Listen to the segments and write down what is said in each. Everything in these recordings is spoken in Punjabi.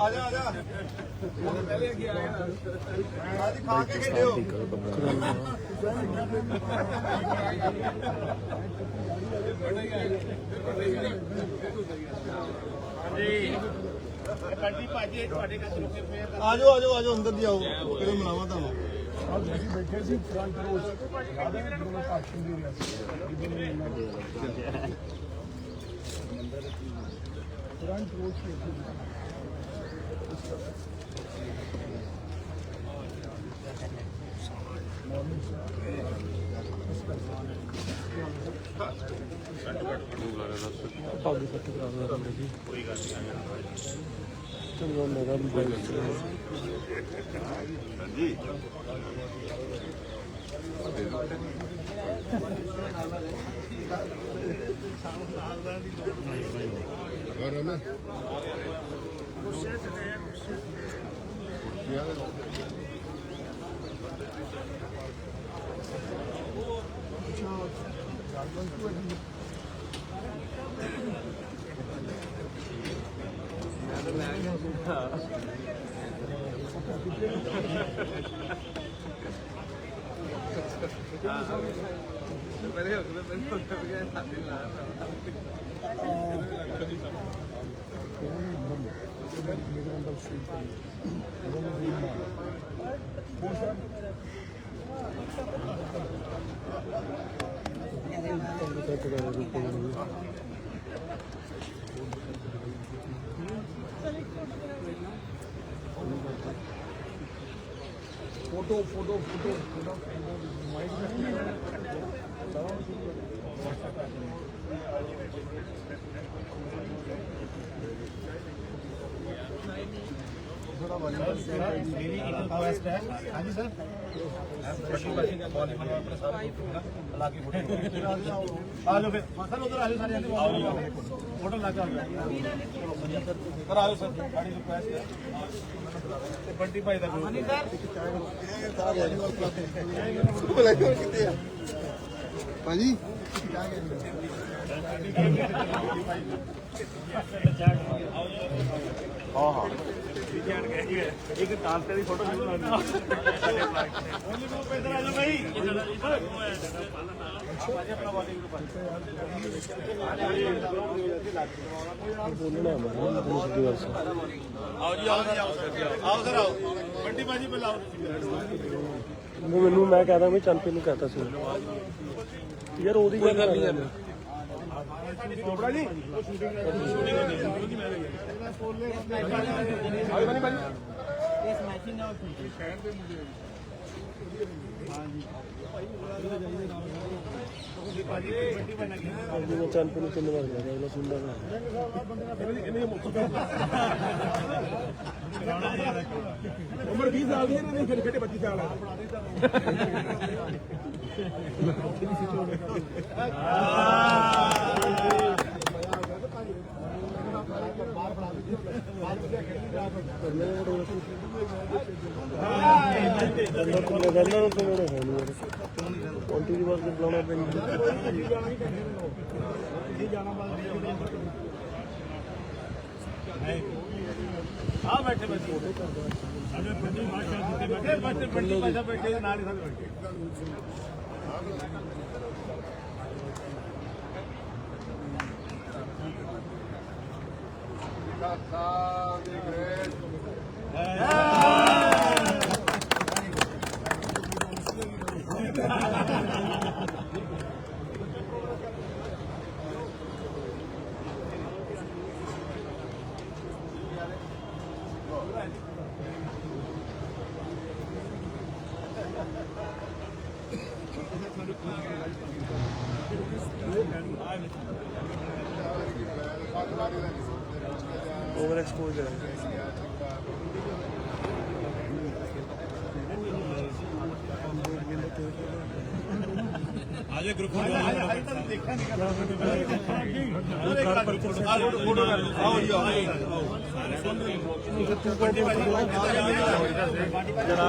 ਆ ਜਾ ਆ ਜਾ। ਪਹਿਲੇ ਅੱਗੇ ਆ ਗਿਆ ਅੱਜ ਖਾ ਕੇ ਖੇਡਿਓ। ਆ ਜਾਓ ਆ ਜਾਓ ਆ ਜਾਓ ਅੰਦਰ ਦੀ ਆਓ। ਕਿਹੜੇ ਮਨਾਵਾ ਤੁਹਾਨੂੰ। ਬੈਠੇ ਸੀ ਫਰੰਟ ਰੋਡ ਯਾਦ ਹੈ ਦੀ ਰਿਹਾ। ਫਰੰਟ ਰੋਡ ਸੀ ਭਾਬੀ ਸੱਤ ਕਰਾ ਦੋ ਕਮਰੇ ਕੋਈ ਗੱਲ ਨਹੀਂ ਚਲੋ ਮੇਰਾ ਮੋਬਾਈਲ ਚੈੱਕ ਕਰੋ ਜੀ ਕੋਈ ਨਹੀਂ photo photo photo photo mic ਮੇਰੀ ਇੱਕ ਰਿਕੁਐਸਟ ਹੈ ਹਾਂਜੀ ਸਰ ਬੱਚੀ ਬੱਚੀ ਦਾ ਬਾਲੀ ਫੋਟੋ ਫੋਟੋ ਫੋਟੋ ਫੋਟੋ ਲਾ ਕੇ ਆ ਜਾਓ ਸਰ ਆ ਸਰ ਬੰਟੀ ਭਾਈ ਦਾ ਹਾਂਜੀ ਸਰ ਭਾਜੀ। ਹਾਂ ਹਾਂ। ਇੱਕ ਦੀ ਫੋਟੋ ਉਹਨੂੰ ਕੋ ਪੈਦਰ ਆ ਜਾ ਭਾਈ ਆਓ ਜੀ ਆਓ ਜੀ ਆਓ ਸਰ ਆਓ ਮੈਨੂੰ ਮੈਂ ਕਹਦਾ ਮੈਂ ਚੰਪੀ ਨੂੰ ਕਹਤਾ ਸੀ। ਯਾਰ ਉਹਦੀ ਗੱਲ ਕਰ ਰਹੀ ਚੋਪੜਾ ਜੀ ਆਓ ਬਣੀ ਭਾਜੀ ਅੱਜ ਮੈਂ ਚੰਪੀ ਨੂੰ ਕਿੰਨੇ ਵਾਰ ਗਿਆ ਅਗਲਾ ਸੁਣਦਾ ਨਾ ਉਮਰ 20 ਸਾਲ ਦੀ ਹੈ ਇਹਨਾਂ ਦੀ ਫਿਰ ਖੇਡੇ 25 ਸਾਲ ਹੈ ਬੰਦਾ ਕਿੰਨੇ ਗੱਲਾਂ ਨੂੰ ਕਿਵੇਂ ਹੈ ਨਹੀਂ ਯਾਰ ਕੰਟੀ ਦੀ ਵਾਰ ਤੇ ਬੁਲਾਉਣਾ ਪੈਂਦਾ ਆ ਬੈਠੇ ਬੈਠੇ। ਸਾਡੇ ਬੰਟੀ ਮਾਸ਼ਾ ਜਿੱਤੇ ਬੈਠੇ ਬੈਠੇ ਬੰਟੀ ਭਾਜਾ ਬੈਠੇ, ਨਾਲ ਹੀ ਸਾਰੇ ਬੈਠੇ। I'm ਐਕਸਪੋਜ਼ਰ ਆਜੇ ਗਰੁੱਪ ਨੂੰ ਆਜੇ ਤੁਹਾਨੂੰ ਦੇਖਿਆ ਨਹੀਂ ਕਰਦਾ ਘਰ ਪਰ ਫੋਟੋ ਕਰ ਲਓ ਆਓ ਜੀ ਆਓ ਬੰਟੀ ਭਾਜੀ ਜਰਾ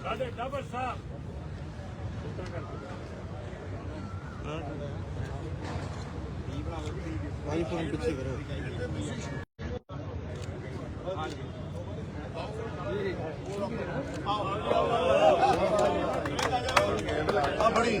ਸਾਡੇ ਡਬਲ ਸਾਹਿਬ ਭਾਈ ਫੋਨ ਪਿੱਛੇ ਕਰੋ ਆ ਬੜੀ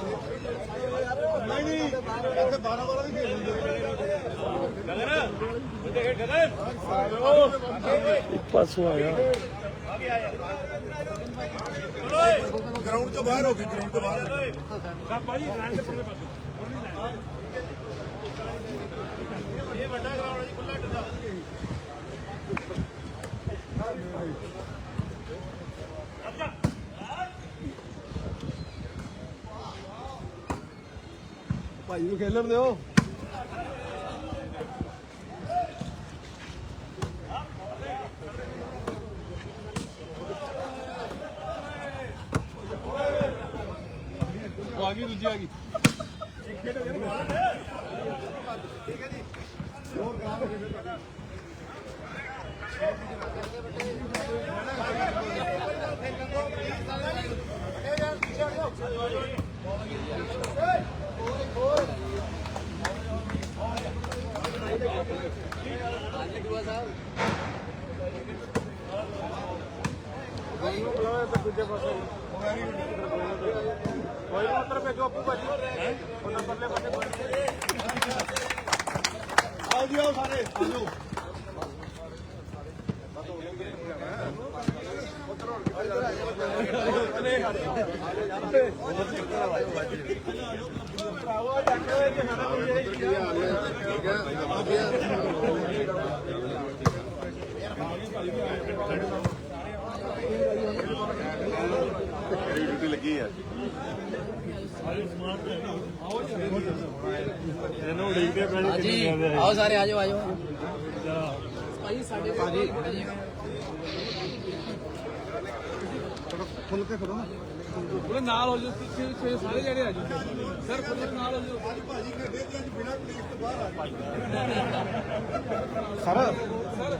ਨਹੀਂ ਨਹੀਂ ਇੱਥੇ 12 12 ਵੀ ਖੇਡ ਲੈਂਦੇ ਪਾਸੋਂ ਆਇਆ। ਗਰਾਊਂਡ ਤੋਂ ਬਾਹਰ ਹੋ ਗਈ, ਗਰਾਊਂਡ ਤੋਂ ਬਾਹਰ। ਇਹ ਵੱਡਾ ਗਰਾਊਂਡ ਹੈ ਜੀ ਖੁੱਲਾ ਡੱਡਾ ਭਾਈ ਨੂੰ ਖੇਲਣ ਦਿਓ। ਆ ਗਈ ਦੂਜੀ ਆ ਗਈ। ਆਓ ਜੀ ਆਓ ਸਾਰੇ। ਆਜੋ ਡਿਊਟੀ ਲੱਗੀ ਆ ਇਹਨੂੰ ਉਡੀਕਦੇ ਪੈਣੇ ਹਾਂਜੀ ਆਓ ਸਾਰੇ ਆ ਜਾਓ ਆ ਜਾਓ ਭਾਈ ਸਾਡੇ ਭਾਜੀ ਖੁੱਲ ਕੇ ਕਰੋ ਨਾ। ਉਹਦੇ ਨਾਲ ਹੋ ਜਾਓ ਪਿੱਛੇ ਸਾਰੇ ਜਿਹੜੇ ਆ ਜਾਓ ਸਰ ਫੁੱਲ ਨਾਲ ਹੋ ਜਾਓ। ਭਾਜੀ ਖੇਡੇ ਤੇ ਅੱਜ ਬਿਨਾਂ ਪੁਲਿਸ ਤੋਂ ਬਾਹਰ ਆ ਗਏ। ਸਰ।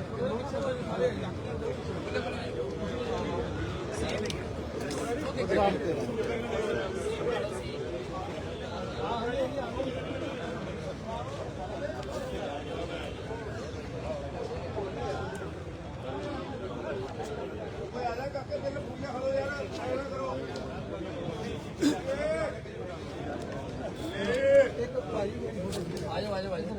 ਆ ਜਾਓ ਆ ਜਾਓ ਆ ਜਾਓ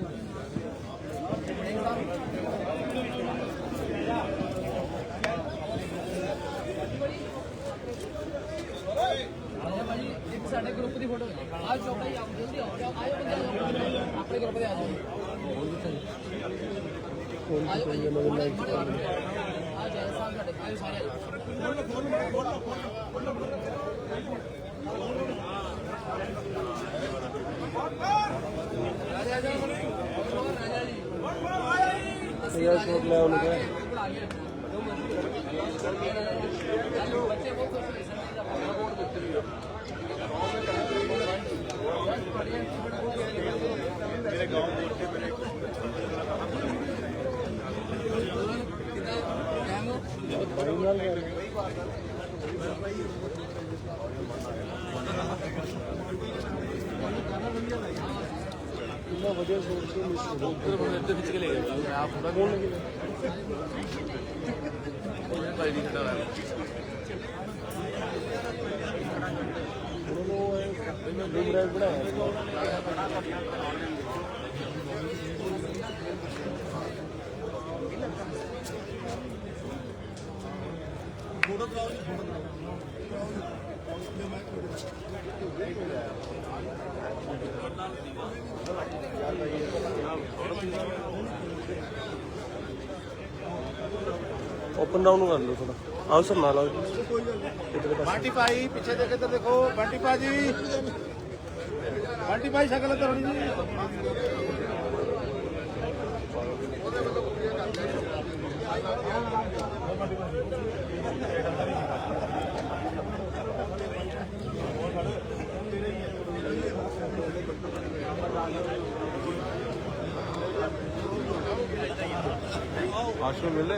ਆ ਜਾਓ ਭਾਜੀ ਇੱਕ ਸਾਡੇ ਗਰੁੱਪ ਦੀ ਫੋਟੋ ਆ ਚੌਕਾ ਹੀ ਆਓ ਜਲਦੀ ਆਓ ਆਓ ਆਇਓ ਬੰਦੇ ਆਓ ਆਪਣੇ ਗਰੁੱਪ ਦੇ ਆ ਜਾਓ ਆਇਓ ਭਾਜੀ ਮਾੜੇ ਮਾੜੇ ਆ ਜਾਓ ਸਾਹਿਬ ਸਾਡੇ ਆਇਓ ਸਾਰੇ ਆ ਜਾਓ ਰਾਜਾ ਜੀ ਰਾਜਾ ਜੀ ਇਹ ਸ਼ੋਟ ਲੈ ਉਹਨੂੰ ਕਹਿ ਬੱਚੇ ਬਹੁਤ ਖੁਸ਼ ਹੋਏ ਸਰ ਦਾ ਬਹੁਤ ਦਿੱਤੀ ਹੋਈ ਭਾਈ ਨਾਲ ਗੱਲ ਕਿੰਨਾ ਵਧੀਆ ਸ਼ੋਟ ਸੀ ਮਿਸ ਹੋ ਗਿਆ ਇੱਥੇ ਵਿੱਚ ਕੇ ਲੈ ਗਏ ਆਪ ਪੂਰਾ ਕੌਣ ਲੱਗੀ ਭਾਈ ਦੀ ਖੜਾ ਉਹਨਾਂ ਨੂੰ ਇਹ ਬੂਮਰੈਂਗ ਬਣਾਇਆ ਫੋਟੋ ਕਰਾਓ ਜੀ ਫੋਟੋ ਕਰਾਓ ਓਪਨ ਡਾਊਨ ਕਰ ਲਓ ਥੋੜਾ ਆਓ ਸਰ, ਨਾਲ ਆਓ। ਜੀ ਪਾਸੇ ਬੰਟੀ ਭਾਈ ਪਿੱਛੇ ਦੇਖ ਇੱਧਰ ਦੇਖੋ। ਬੰਟੀ ਭਾਜੀ ਬਾਂਟੀ ਭਾਈ ਸ਼ਕਲ ਇੱਧਰ ਹੋਣੀ ਜੀ। আসো মিলে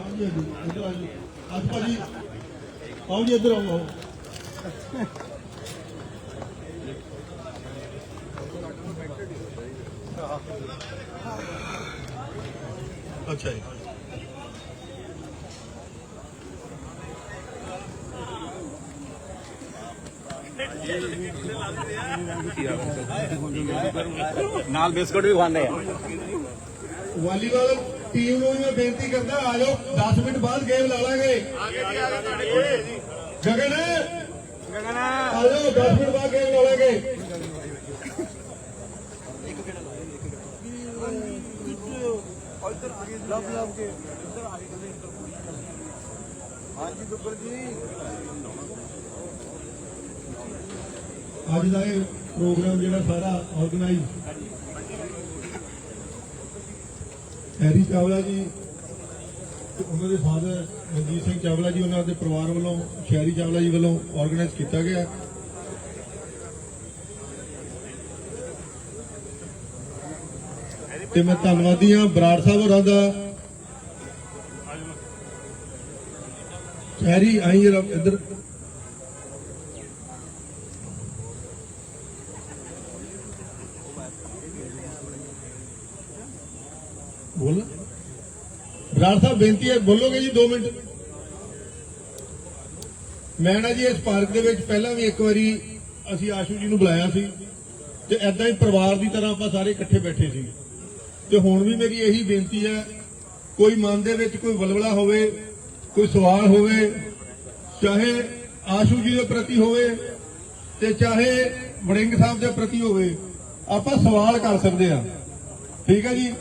ਹਾਂਜੀ ਹਾਂਜੀ ਇੱਧਰ ਆ ਜੀ ਅੱਜ ਭਾਜੀ ਆਓ ਜੀ ਇੱਧਰ ਆਓ ਅੱਛਾ ਜੀ। ਨਾਲ ਬਿਸਕੁਟ ਵੀ ਖਾਣੇ ਆ। ਵਾਲੀਬਾਲ ਟੀਮ ਨੂੰ ਮੈਂ ਬੇਨਤੀ ਕਰਦਾ ਆ ਜਾਓ 10 ਮਿੰਟ ਬਾਅਦ ਗੇਮ ਲਾ ਲਾਂਗੇ। ਗਗਨ ਗਗਨ ਆ ਜਾਓ 10 ਮਿੰਟ ਬਾਅਦ ਗੇਮ ਲਾ ਲਾਂਗੇ ਅੱਜ ਦਾ ਇਹ ਪ੍ਰੋਗਰਾਮ ਜਿਹੜਾ ਸਾਰਾ ਆਰਗੇਨਾਈਜ਼ ਹੈਰੀ ਚਾਵਲਾ ਜੀ ਉਹਨਾਂ ਦੇ ਫਾਦਰ ਮਨਜੀਤ ਸਿੰਘ ਚਾਵਲਾ ਜੀ, ਉਹਨਾਂ ਦੇ ਪਰਿਵਾਰ ਵੱਲੋਂ, ਸ਼ਹਿਰੀ ਚਾਵਲਾ ਜੀ ਵੱਲੋਂ ਆਰਗੇਨਾਈਜ਼ ਕੀਤਾ ਗਿਆ। ਤੇ ਮੈਂ ਧੰਨਵਾਦੀ ਹਾਂ ਬਰਾੜ ਸਾਹਿਬ ਹੋਰਾਂ ਦਾ। ਸ਼ਹਿਰੀ, ਆਈ ਇੱਧਰ। ਬਰਾੜ ਸਾਹਿਬ, ਬੇਨਤੀ ਹੈ, ਬੋਲੋਗੇ ਜੀ 2 ਮਿੰਟ? ਮੈਂ ਨਾ ਜੀ ਇਸ ਪਾਰਕ ਦੇ ਵਿੱਚ ਪਹਿਲਾਂ ਵੀ ਇੱਕ ਵਾਰੀ ਅਸੀਂ ਆਸ਼ੂ ਜੀ ਨੂੰ ਬੁਲਾਇਆ ਸੀ ਤੇ ਐਦਾਂ ਹੀ ਪਰਿਵਾਰ ਦੀ ਤਰ੍ਹਾਂ ਆਪਾਂ ਸਾਰੇ ਇਕੱਠੇ ਬੈਠੇ ਸੀ। ਤੇ ਹੁਣ ਵੀ ਮੇਰੀ ਇਹੀ ਬੇਨਤੀ ਹੈ, ਕੋਈ ਮਨ ਦੇ ਵਿੱਚ ਕੋਈ ਵਲਵਲਾ ਹੋਵੇ, ਕੋਈ ਸਵਾਲ ਹੋਵੇ, ਚਾਹੇ ਆਸ਼ੂ ਜੀ ਦੇ ਪ੍ਰਤੀ ਹੋਵੇ ਤੇ ਚਾਹੇ ਵੜਿੰਗ ਸਾਹਿਬ ਦੇ ਪ੍ਰਤੀ ਹੋਵੇ, ਆਪਾਂ ਸਵਾਲ ਕਰ ਸਕਦੇ ਆ ਠੀਕ ਹੈ ਜੀ?